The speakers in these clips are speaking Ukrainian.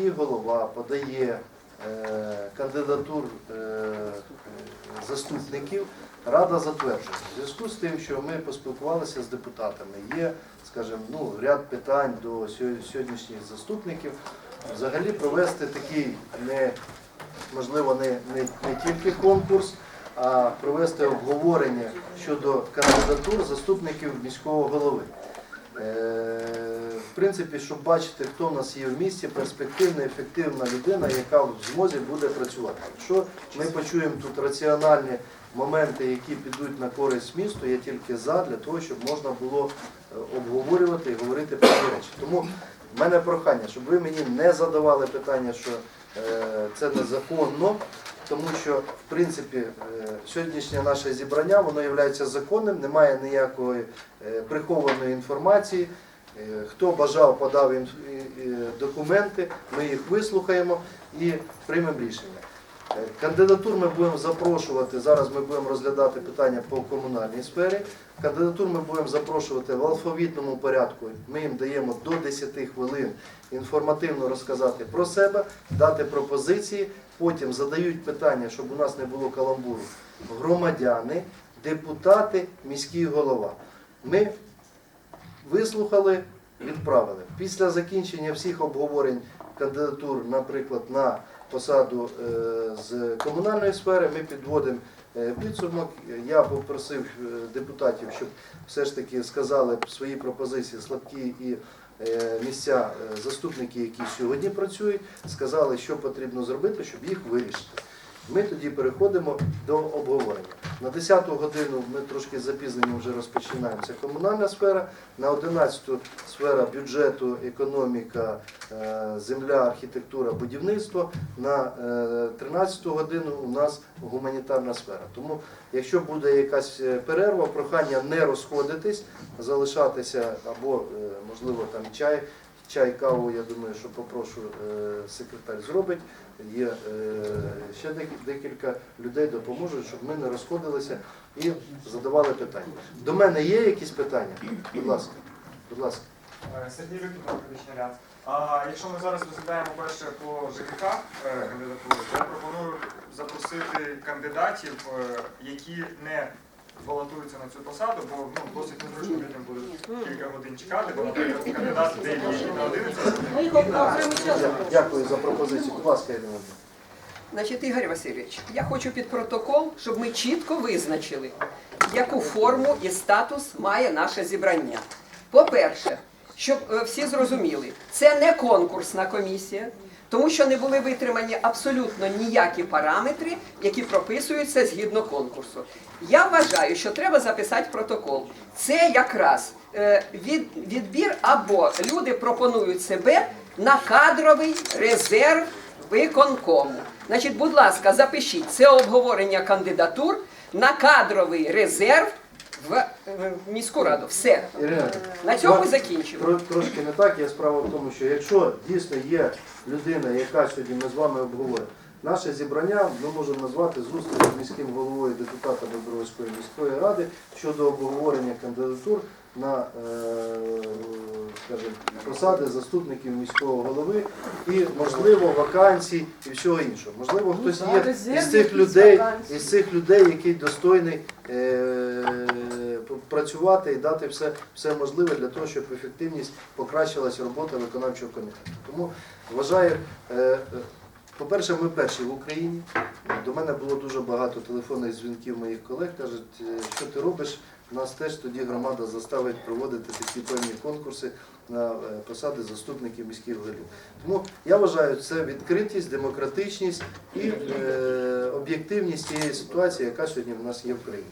міський голова подає е, кандидатур е, заступників, Рада затверджує. В зв'язку з тим, що ми поспілкувалися з депутатами, є, скажімо, ну, ряд питань до сьогоднішніх заступників. Взагалі провести такий не можливо не, не, не тільки конкурс, а провести обговорення щодо кандидатур заступників міського голови. Е, принципі, щоб бачити, хто в нас є в місті, перспективна, ефективна людина, яка в змозі буде працювати. Якщо ми почуємо тут раціональні моменти, які підуть на користь місту, я тільки за для того, щоб можна було е, обговорювати і говорити про ці речі. Тому в мене прохання, щоб ви мені не задавали питання, що е, це незаконно, тому що в принципі е, сьогоднішнє наше зібрання воно є законним, немає ніякої прихованої інформації. Е, Хто бажав, подав документи, ми їх вислухаємо і приймемо рішення. Е, Кандидатур ми будемо запрошувати. Зараз ми будемо розглядати питання по комунальній сфері. Кандидатур ми будемо запрошувати в алфавітному порядку. Ми їм даємо до 10 хвилин інформативно розказати про себе, дати пропозиції. Потім задають питання, щоб у нас не було каламбуру. Громадяни, депутати, міський голова. Ми вислухали, відправили. Після закінчення всіх обговорень кандидатур, наприклад, на посаду е, з комунальної сфери, ми підводимо е, підсумок. Я попросив е, депутатів, щоб все ж таки сказали свої пропозиції слабкі і місця заступники, які сьогодні працюють, сказали, що потрібно зробити, щоб їх вирішити. Ми тоді переходимо до обговорення. На 10 годину ми трошки запізнені вже розпочинаємо. Це комунальна сфера. На 11 сфера бюджету, економіка, е, земля, архітектура, будівництво. На е, 13 годину у нас гуманітарна сфера. Тому, якщо буде якась е, перерва, прохання не розходитись, залишатися або, можливо, там чай. Чай, каву, я думаю, що попрошу е, секретар зробить. Є е, ще декілька людей допоможуть, щоб ми не розходилися і задавали питання. До мене є якісь питання? Будь ласка, будь ласка. Е, Сергій Рюкін, публічний ряд. А якщо ми зараз розглядаємо перше по ЖКХ кандидатуру, я пропоную запросити кандидатів, які не балотуються на цю посаду, бо ну, досить незручно людям буде кілька годин чекати, бо, наприклад, кандидат день на 11 Ми їх окремий час запрошуємо. Дякую за пропозицію. Будь ласка, Ірина. Значить, Ігор Васильович, я хочу під протокол, щоб ми чітко визначили, яку форму і статус має наше зібрання. По-перше, щоб е, всі зрозуміли, це не конкурсна комісія, тому що не були витримані абсолютно ніякі параметри, які прописуються згідно конкурсу. Я вважаю, що треба записати протокол. Це якраз е, від, відбір або люди пропонують себе на кадровий резерв виконкому. Значить, будь ласка, запишіть це обговорення кандидатур на кадровий резерв в, в міську раду. Все. Ірина, На цьому ну, закінчимо. тро- трошки не так. Є справа в тому, що якщо дійсно є людина, яка сьогодні ми з вами обговоримо, наше зібрання ми можемо назвати зустріч з міським головою депутата Добровської міської ради щодо обговорення кандидатур на е, скажімо, посади заступників міського голови і, можливо, вакансій і всього іншого. Можливо, хтось да, є із цих якісь людей, вакансії. із цих людей, який достойний е, працювати і дати все, все можливе для того, щоб ефективність покращилась робота виконавчого комітету. Тому вважаю, е, е, по-перше, ми перші в Україні. До мене було дуже багато телефонних дзвінків моїх колег. кажуть, е, що ти робиш? Нас теж тоді громада заставить проводити такі певні конкурси на посади заступників міських голів. Тому я вважаю, це відкритість, демократичність і е, об'єктивність тієї ситуації, яка сьогодні в нас є в країні.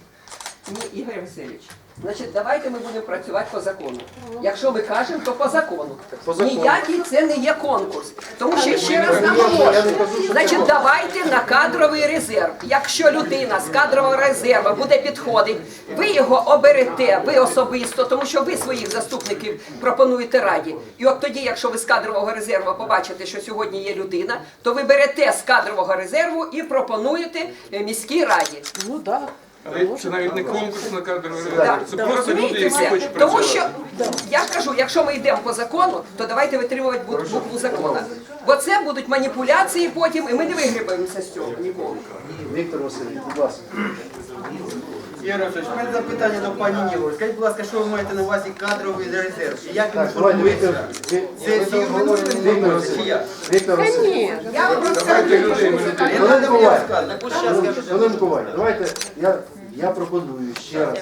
Ні, Ігор Васильович, значить, давайте ми будемо працювати по закону. Якщо ми кажемо, то по закону. по закону. Ніякий це не є конкурс. Тому що ще раз наголошую. Значить, давайте на кадровий резерв. Якщо людина з кадрового резерву буде підходити, ви його оберете, ви особисто, тому що ви своїх заступників пропонуєте раді. І от тоді, якщо ви з кадрового резерву побачите, що сьогодні є людина, то ви берете з кадрового резерву і пропонуєте е, міській раді. Ну да. Це навіть не конкурс на кадровий Да, резерв. Це просто люди, розумієте які хочуть Тому що я кажу, якщо ми йдемо по закону, то давайте витримувати бу- букву закону. Бо це будуть маніпуляції потім, і ми не вигрібаємося з цього ніколи. Віктор Васильович, будь ласка. Ігор Васильович, у мене запитання до пані Ніли. Скажіть, будь ласка, що ви маєте на увазі кадровий резерв? І як він формується? Виносите Віктор формується чи як? Віктор Васильович. Я вам Давайте людей, ми. Не Олег треба мені Миколаївич. розказувати. Ось зараз Хвилин- скажете. Хвилинку, Ваня, давайте я, я пропоную ще раз.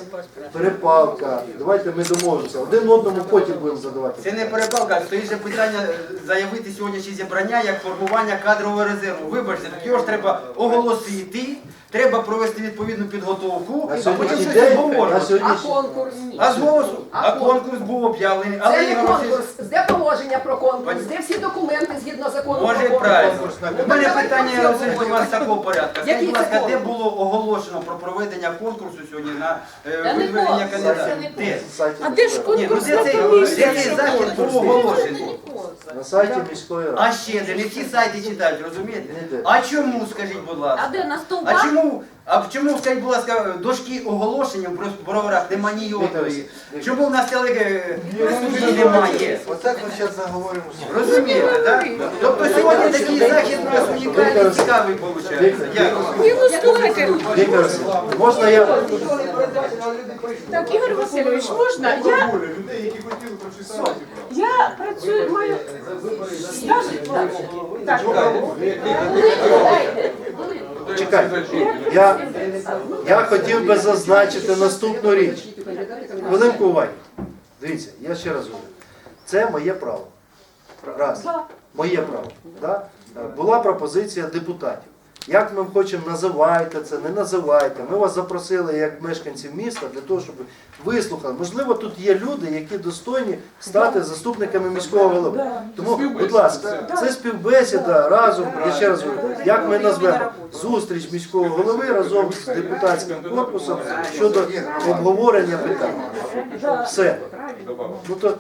Перепалка. Давайте ми домовимося. Один одному потім будемо задавати. Це не перепалка, стоїть же питання е, заявити сьогоднішнє зібрання як формування кадрового резерву. Вибачте, так його ж треба оголосити, треба провести відповідну підготовку, а потім щось обговорювати. А конкурс? А конкурс був об'явлений, Це не конкурс, де положення про конкурс, де всі документи згідно закону про правильно. конкурс. У мене питання до вас такого порядку. Скажіть, будь ласка, де було оголошено про проведення конкурсу сьогодні на е, видведення кандидатів? Де? А де ж ну конкурс де на комісію? де цей захід був оголошений? На сайті міської ради. А ще де не всі сайти читають, розумієте? Ніде. А чому, скажіть, будь ласка? А де на А чому, а чому, скажіть, будь ласка, дошки оголошення в броварах нема? Чому в нас телеги немає? Отак ми зараз заговоримо. Розумієте, так? Тобто сьогодні такий захід у нас унікальний, цікавий виходить. Дякую. Ну слухайте, Віктор можна я так, Ігор Васильович, можна? Я, я працюю, маю стаж. Так, чекайте. Я, я хотів би зазначити наступну річ. Хвилинку уваги. Дивіться, я ще раз говорю. Це моє право. Раз. Моє право. Да? Була пропозиція депутатів. Як ми хочемо, називайте це, не називайте. Ми вас запросили як мешканців міста для того, щоб вислухали. Можливо, тут є люди, які достойні стати заступниками міського голови. Тому, будь ласка, це співбесіда разом, я ще раз говорю, як ми назвемо зустріч міського голови разом з депутатським корпусом щодо обговорення питань. Все. Ну то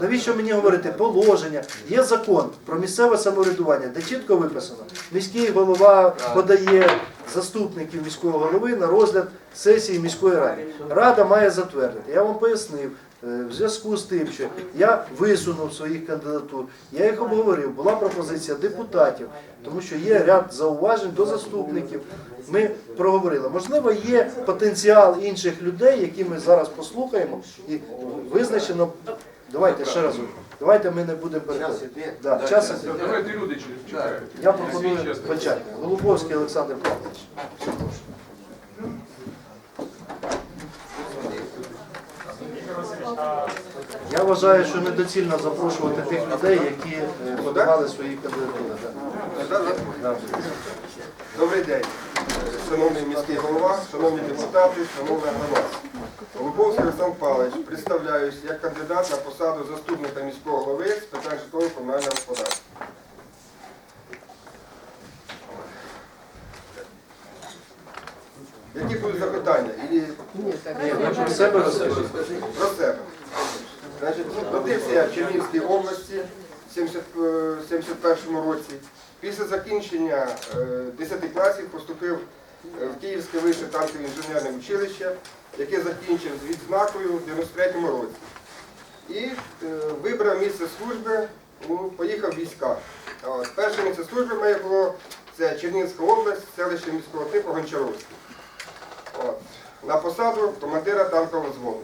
навіщо мені говорити положення? Є закон про місцеве самоврядування, де чітко виписано. Міський голова подає заступників міського голови на розгляд сесії міської ради. Рада має затвердити. Я вам пояснив. Е, В зв'язку з тим, що я висунув своїх кандидатур, я їх обговорив. Була пропозиція депутатів, тому що є ряд зауважень до заступників. Ми проговорили. Можливо, є потенціал інших людей, які ми зараз послухаємо, і визначено. Давайте ще раз. Давайте ми не будемо переходити. Да, час іде. Давайте люди чекають. Я пропоную почати. Голубовський Олександр Павлович. Ігор Васильович, а Я вважаю, що недоцільно запрошувати тих людей, які е, подавали свої кандидатури. Да. Да. Добрий день, шановний міський голова, шановні депутати, шановна громада. Голубовський Олександр Павлович, представляюсь як кандидат на посаду заступника міського голови з питань житлового комунального господарства. Які будуть запитання? Ілі Ні, про себе розкажіть. про себе. Значить, родився я в Чернігівській області в 70, е, 71 році. Після закінчення е, 10 класів поступив е, в Київське вище танкове інженерне училище, яке закінчив з відзнакою в 93 році. І е, вибрав місце служби, ну, поїхав в війська. Перше місце служби моє було це Чернігівська область, селище міського типу Гончаровське. На посаду командира танкового взводу.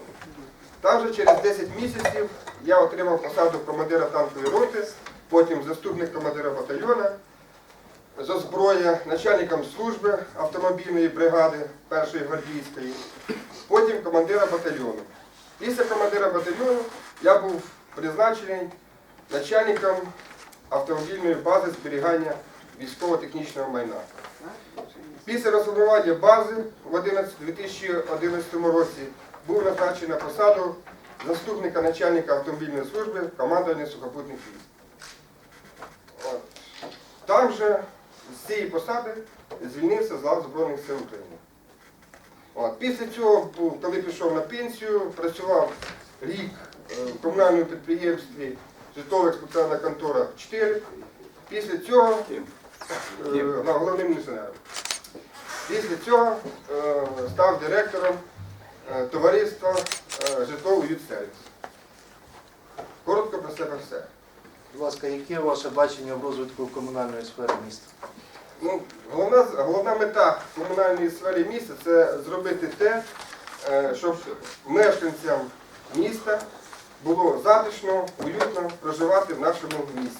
Там же через 10 місяців я отримав посаду командира танкової роти, потім заступник командира батальйона, з озброєння, начальником служби автомобільної бригади першої гвардійської, потім командира батальйону. Після командира батальйону я був призначений начальником автомобільної бази зберігання військово-технічного майна. Після розформування бази в 2011 році був назначений на посаду заступника начальника автомобільної служби командування сухопутних військ. Там же з цієї посади звільнився з лав Збройних сил України. От. Після цього, коли пішов на пенсію, працював рік е, в комунальному підприємстві житлово експлуатаційна контора 4. Після цього е, головним інженером. Після цього е, став директором е, товариства е, житловий юдсервіс. Коротко про себе все. Будь ласка, яке ваше бачення в розвитку комунальної сфери міста? Ну, головна, головна мета в комунальній сфері міста це зробити те, е, щоб мешканцям міста було затишно, уютно проживати в нашому місті.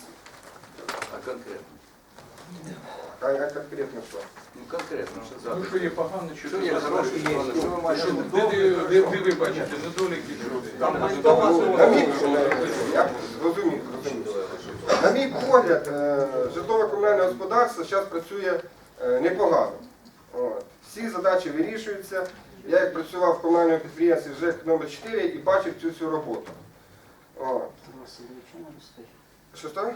А конкретно? А а конкретно що? Ну конкретно, що Ну, завтра? що є погано, що Що є хороше, що є, що ви маєте? Де, ви бачите недоліки? Ну, На мій я зрозумів, зрозумів. На мій погляд, е, житлово-комунальне господарство зараз працює е, непогано. От. Всі задачі вирішуються. Я як працював в комунальному підприємстві ЖЕК номер 4 і бачив цю всю роботу. От. Що що?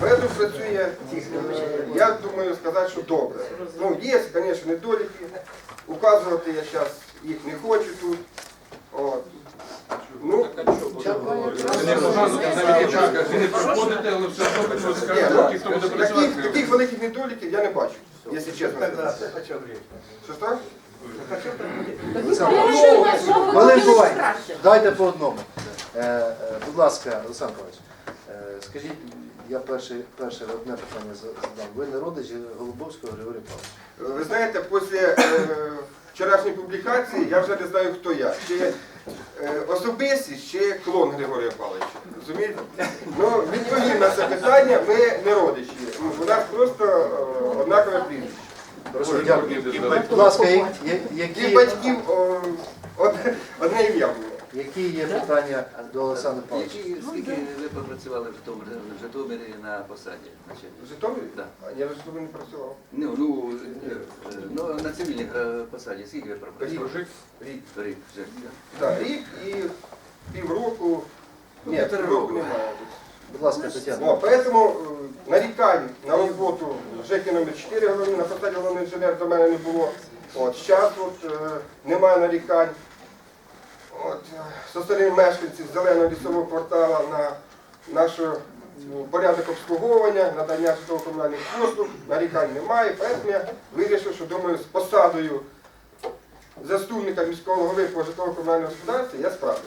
Веду працює, е, я думаю сказати, що добре. Ну, є, звісно, недоліки. Указувати я зараз їх не хочу тут. От. Ну, не проходите, але все одно ну, хто буде таких, працювати. таких великих недоліків я не бачу, якщо чесно. Що? Хвилинку, Вань. Дайте по одному. Е, е, будь ласка, Олександр Павлович, е, скажіть, я перше, перше одне питання задам. Ви не родич Голубовського Григорія Павловича? Ви знаєте, після е, вчорашньої публікації я вже не знаю, хто я. Чи е, особистість, чи клон Григорія Павловича. Розумієте? Ну, відповім на це питання, ми не родичі. Ну, У нас просто е, однакове прізвище. Дякую. Будь ласка, я- я- І які, батьків о, одне ім'я було. Які є питання до Олександра Павловича? Скільки ви попрацювали в Житомирі, в Житомирі на посаді? Значить, В Житомирі? Да. Я в Житомирі не працював. Ну, ну, е, ну, на цивільній е, посаді, скільки ви пропрацювали? Рік. Рік. Рік вже. Так, рік і півроку. Ні, Півтора півроку року. немає. Будь ласка, Тетяна. О, поэтому е, нарікань на роботу ЖЕКи номер 4 головні, на посаді головний інженер до мене не було. От, зараз от, е, немає нарікань. От, е, со сторони мешканців зеленого лісового кварталу на наш порядок обслуговування, надання житлово-комунальних послуг, нарікань немає. Поэтому я вирішив, що думаю, з посадою заступника міського голови по житлово-комунальному господарстві я справлюсь.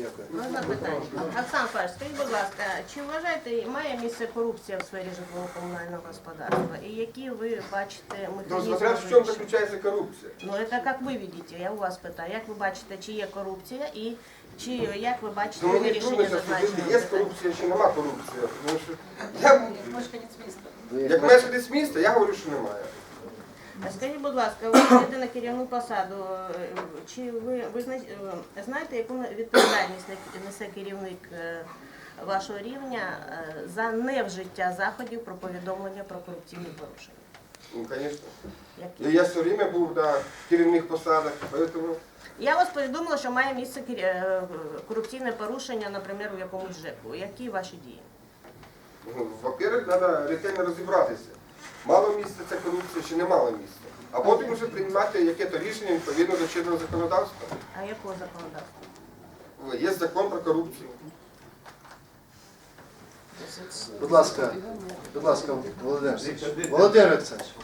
Дякую. Можна питання? Оксан Паш, скажіть, будь ласка, чи вважаєте, має місце корупція в сфері житлово-комунального господарства? І які ви бачите Ну, механізми? смотря в чому вирішення? заключається корупція. Ну, це як ви бачите, я у вас питаю. Як ви бачите, чи є корупція і чи як ви бачите Ну, мені трудно вирішення зараз судити, зазначеного є питання? корупція чи нема корупції. Тому що я, Ви як як мешканець міста, я говорю, що немає. А Скажіть, будь ласка, ви йдете на керівну посаду. е, Чи ви, ви е, знаєте, яку відповідальність несе керівник е, вашого рівня за невжиття заходів про повідомлення про корупційні порушення? Ну, звісно. Ну, я все время був на керівних посадах, поэтому Я вас повідомила, що має місце корупційне порушення, наприклад, у якомусь ЖЕКу. Які ваші дії? ну, во-первых, треба ретельно розібратися. Мало місця це корупція чи не мало місця. А потім вже приймати яке-то рішення відповідно до чинного законодавства. А якого законодавства? Є закон про корупцію. Будь ласка, будь ласка, Володимир Олександрович.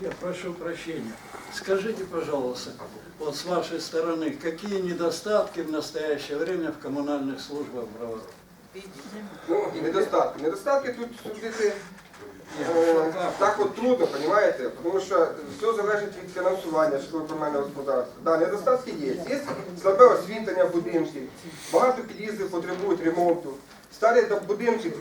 Я прошу прощения. Скажите, пожалуйста, вот с вашей стороны, какие недостатки в настоящее время в коммунальных службах броваров? Ну, недостатки. Недостатки тут судити так от трудно, понимаете? Тому що все залежить від фінансування житлово-комунального господарства. Да, недостатки є. Є слабе освітлення будинків, багато під'їздів потребують ремонту. Старі будинки е,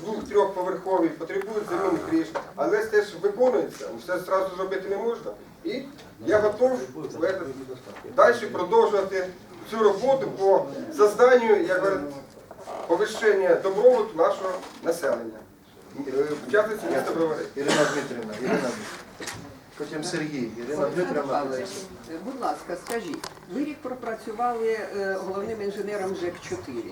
двох-трьохповерхові потребують заміни криш, але це ж виконується, все одразу зробити не можна. І я готов далі продовжувати цю роботу по созданню, як говорять, повищення добробуту нашого населення. Е, В частності міста Бровари. Ірина Дмитрівна, Ірина Дмитрівна. Потім Сергій. Ірина Дмитрівна. Будь ласка, скажіть, ви рік пропрацювали е, головним інженером ЖЕК-4.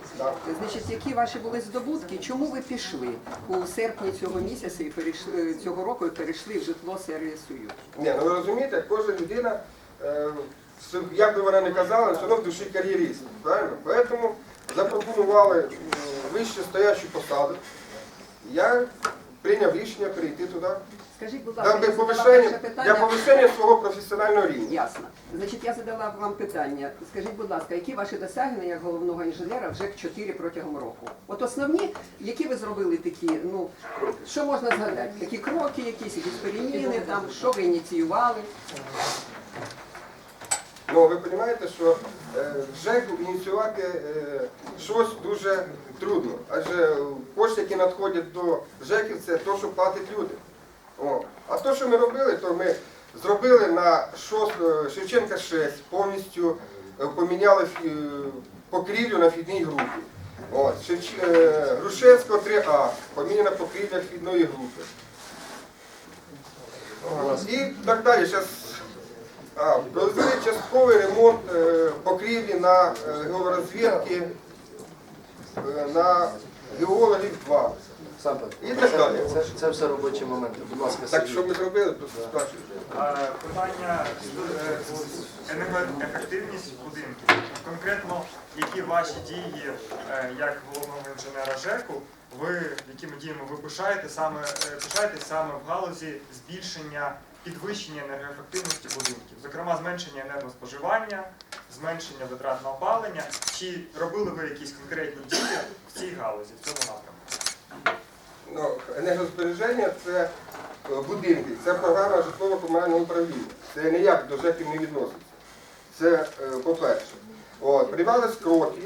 Значить, які ваші були здобутки? Чому ви пішли у серпні цього місяця і перейшли цього року і перейшли в житло сервісу «Ют»? Ні, ну ви розумієте, кожна людина, е, як би вона не казала, все одно в душі кар'єрист. Правильно? Тому запропонували е, вище стоячу посаду. Я прийняв рішення перейти туди. Скажіть, будь ласка, я задала повищення, перше для питання. повищення свого професіонального рівня. Ясно. Значить, я задала вам питання. Скажіть, будь ласка, які ваші досягнення як головного інженера вже 4 протягом року? От основні, які ви зробили такі, ну що можна згадати? Такі кроки, якісь якісь переміни, там що ви ініціювали? Ну, ви розумієте, що е, ЖЕК ініціювати е, щось дуже трудно. Адже кошти, які надходять до ЖЕКів, це те, що платять люди. О. А те, що ми робили, то ми зробили на е, Шевченка 6, повністю поміняли покрівлю на вхідній групі. Грушевського 3А, поміняна покрівля вхідної групи. От, І так далі. Зараз а, провели частковий ремонт е, покрівлі на е, георозвідки, е, на геологів 2. Сам І так далі. Це, це все робочі моменти. Будь ласка, Так Сергій. що ми зробили, то скажіть. Е, Питання е, енергоефективність будинків. Конкретно, які ваші дії е, як головного інженера ЖЕКу, ви якими діями ви пишаєте саме е, пишаєтесь саме в галузі збільшення підвищення енергоефективності будинків, зокрема зменшення енергоспоживання, зменшення витрат на опалення. Чи робили ви якісь конкретні дії в цій галузі, в цьому напрямку? Ну, енергозбереження це е, будинки, це програма житлово-комунального управління. Це ніяк до ЖЕКів не відноситься. Це е, по-перше. Приймались кроки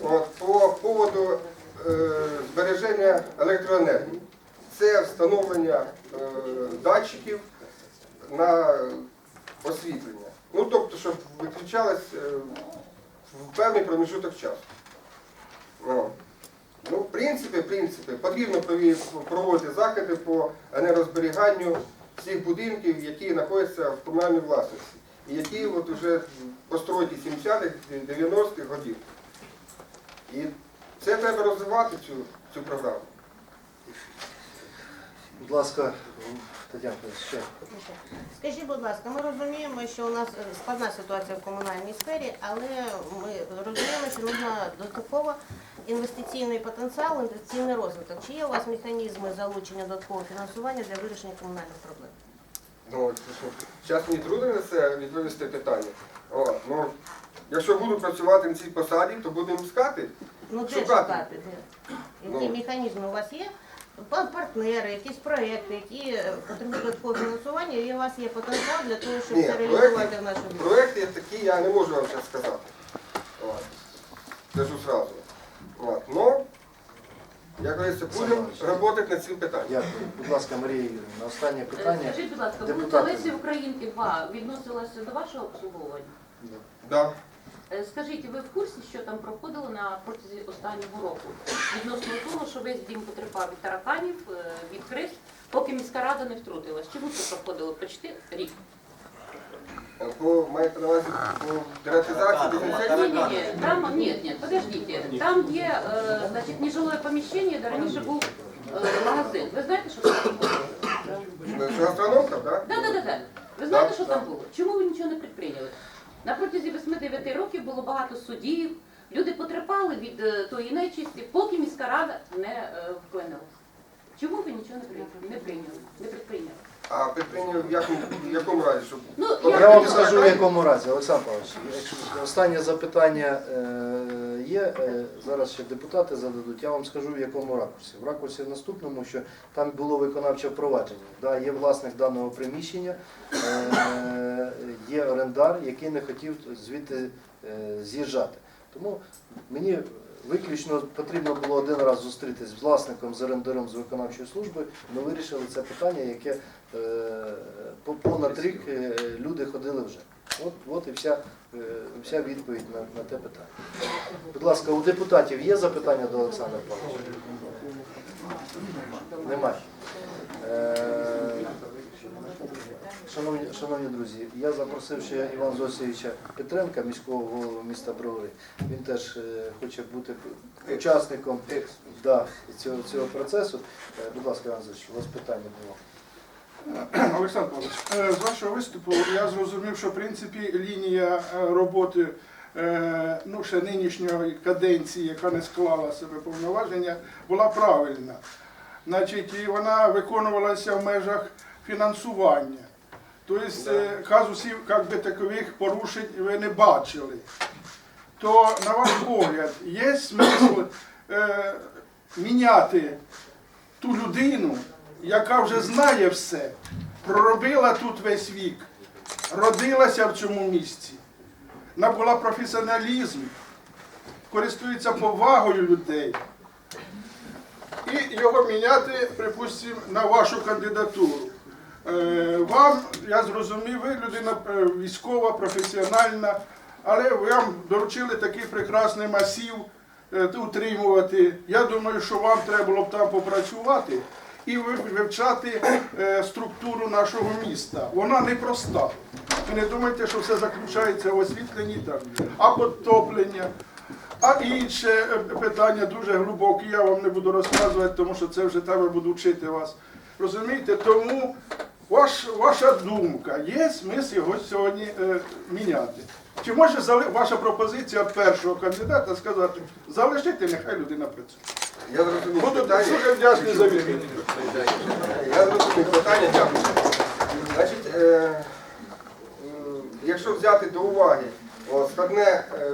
от, по поводу е, збереження електроенергії. Це встановлення е, датчиків на освітлення. Ну, тобто, щоб виключалось е, в певний проміжуток часу. Ну, в принципі, в принципі, потрібно проводити заходи по енергозберіганню всіх будинків, які знаходяться в комунальній власності, і які от уже построїті 70-х, 90-х годів. І це треба розвивати цю, цю програму. Будь ласка, Тетяна, ще. Скажіть, будь ласка, ми розуміємо, що у нас е, складна ситуація в комунальній сфері, але ми розуміємо, що потрібно додатково інвестиційний потенціал, інвестиційний розвиток. Чи є у вас механізми залучення додаткового фінансування для вирішення комунальних проблем? Ну, зараз мені трудно на це відповісти питання. О, ну, якщо буду працювати на цій посаді, то будемо скати. Ну де Шукати. шукати? Де? Які Ну. механізми у вас є? Па- Партнери, якісь проекти, які е, потребують додаткового фінансування, і у вас є потенціал для того, щоб Ні, це проекти- реалізувати в нашому місті? Проекти такі я не можу вам зараз сказати. От. Скажу сразу. От. Ну, як говориться, будемо працювати над цим питанням. Дякую. Будь ласка, Марія Юрійовна, останнє питання. Скажіть, будь ласка, вулиця Депутати. Лесі Українки 2 відносилася до вашого обслуговування? Да. Е, Скажіть, ви в курсі, що там проходило на протязі останнього року? Відносно того, що весь дім потерпав від тараканів, е, від криз, поки міська рада не втрутилась. Чому це проходило почти рік? По, маєте на увазі по дератизації, Ні, ні, ні, там, ні, ні, подождите. Там є, е, значить, нежилое поміщення, де раніше був е, магазин. Ви знаєте, що там було? Що гастрономка, так? Да, да, да, да. Ви знаєте, що там було? Чому ви нічого не предприйняли? На протязі 8-9 років було багато судів, люди потерпали від е, тої нечисті, поки міська рада не е, вклинилася. Чому ви нічого не прийняли? Не прийняли? А підприємство в якому, в якому разі, щоб Ну, Я вам скажу в якому разі, Олександр Павлович. якщо Останнє запитання е, є. е, Зараз ще депутати зададуть. Я вам скажу в якому ракурсі. В ракурсі наступному, що там було виконавче впровадження. Да, є власник даного приміщення, е, є орендар, який не хотів звідти е, з'їжджати. Тому мені виключно потрібно було один раз зустрітися з власником, з орендарем з виконавчої служби. Ми вирішили це питання, яке понад рік е, люди ходили вже. От, от і вся, е, вся відповідь на, на те питання. Будь ласка, у депутатів є запитання до Олександра Павловича? Немає. Е, Шановні, шановні друзі, я запросив ще Івана Зосійовича Петренка, міського голову міста Бровари. Він теж е, хоче бути учасником да, цього, цього процесу. Е, Будь ласка, Іван Зосійович, у вас питання було. Олександр Павлович, е, з вашого виступу я зрозумів, що в принципі лінія е, роботи е, ну, ще нинішньої каденції, яка не склала себе повноваження, була правильна. значить, і вона виконувалася в межах фінансування. Тобто е, казусів як би, такових порушень ви не бачили. То, на ваш погляд, є смисл е, міняти ту людину, яка вже знає все, проробила тут весь вік, родилася в цьому місці, набула професіоналізм, користується повагою людей. І його міняти, припустимо, на вашу кандидатуру. Е, Вам, я зрозумів, ви людина е, військова, професіональна, але вам доручили такий прекрасний масів е, утримувати. Я думаю, що вам треба було б там попрацювати і вивчати е, структуру нашого міста. Вона непроста. Ви не думайте, що все заключається в освітленні а підтоплення. А інше е, питання дуже глибоке, я вам не буду розказувати, тому що це вже треба буду вчити вас. Розумієте? Тому ваш, ваша думка, є смисл його сьогодні е, міняти. Чи може ваша пропозиція першого кандидата сказати, залишити, нехай людина працює. Я зрозумів Буду дуже вдячний за відповідь. Я зрозумів питання, дякую. Значить, е, м, якщо взяти до уваги о, складне е,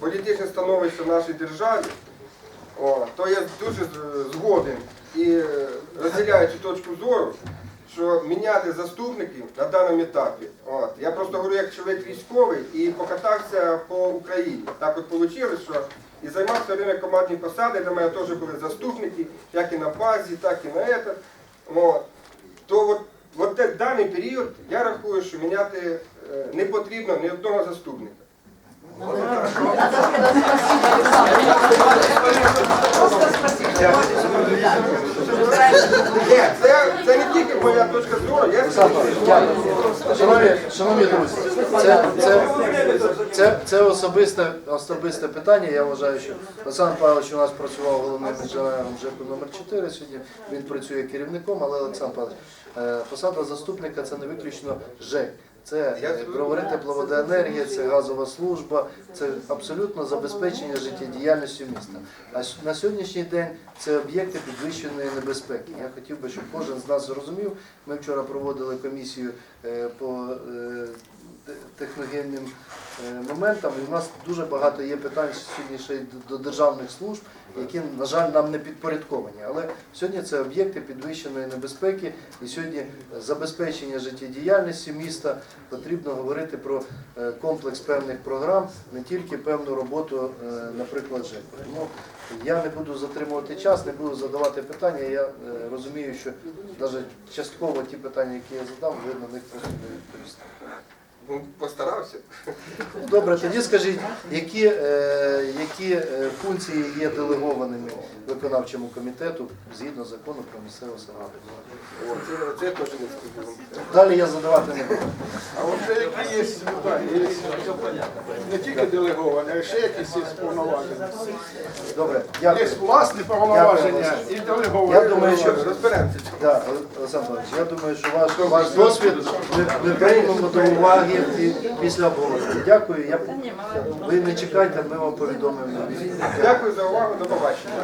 політичне становище в нашій державі, о, то я дуже згоден і е, розділяю цю точку зору, що міняти заступників на даному етапі. От. Я просто говорю як чоловік військовий і покатався по Україні. Так от вийшло, що і займав все время командні посади, для мене теж були заступники, як і на базі, так і на. От. То от, от даний період я рахую, що міняти е, не потрібно ні одного заступника. Це, не тільки моя точка зору, я шановні друзі, це, це, це, це особисте, особисте питання. Я вважаю, що Олександр Павлович у нас працював головним інженером ЖЕКу номер 4 сьогодні. Він працює керівником, але Олександр Павлович, е, посада заступника це не виключно ЖЕК. Це Я е, енергія, тепловодоенергія, це газова служба, це абсолютно забезпечення життєдіяльністю міста. А на сьогоднішній день це об'єкти підвищеної небезпеки. Я хотів би, щоб кожен з нас зрозумів. Ми вчора проводили комісію е, по е, техногенним е, моментам. І в нас дуже багато є питань сьогодні ще й до- державних служб, які, на жаль, нам не підпорядковані. Але сьогодні це об'єкти підвищеної небезпеки, і сьогодні забезпечення життєдіяльності міста потрібно говорити про е, комплекс певних програм, не тільки певну роботу, е, наприклад, ЖЕКу. Тому я не буду затримувати час, не буду задавати питання. Я розумію, що навіть частково ті питання, які я задав, ви на них просто не відповісти. Ну, постарався. Добре, тоді скажіть, які, е, які е, функції є делегованими виконавчому комітету згідно закону про місцеве самоврядування? Далі я задавати не буду. А от ще які є не тільки делеговані, а ще якісь є повноваження. Добре, Є власні повноваження і делеговані. Я думаю, що Розберемося. Да, Олександр Павлович, я думаю, що ваш, ваш досвід ми приймемо до уваги і після обговорення. Дякую. Я, ви не чекайте, ми вам повідомимо. Дякую за увагу, до побачення.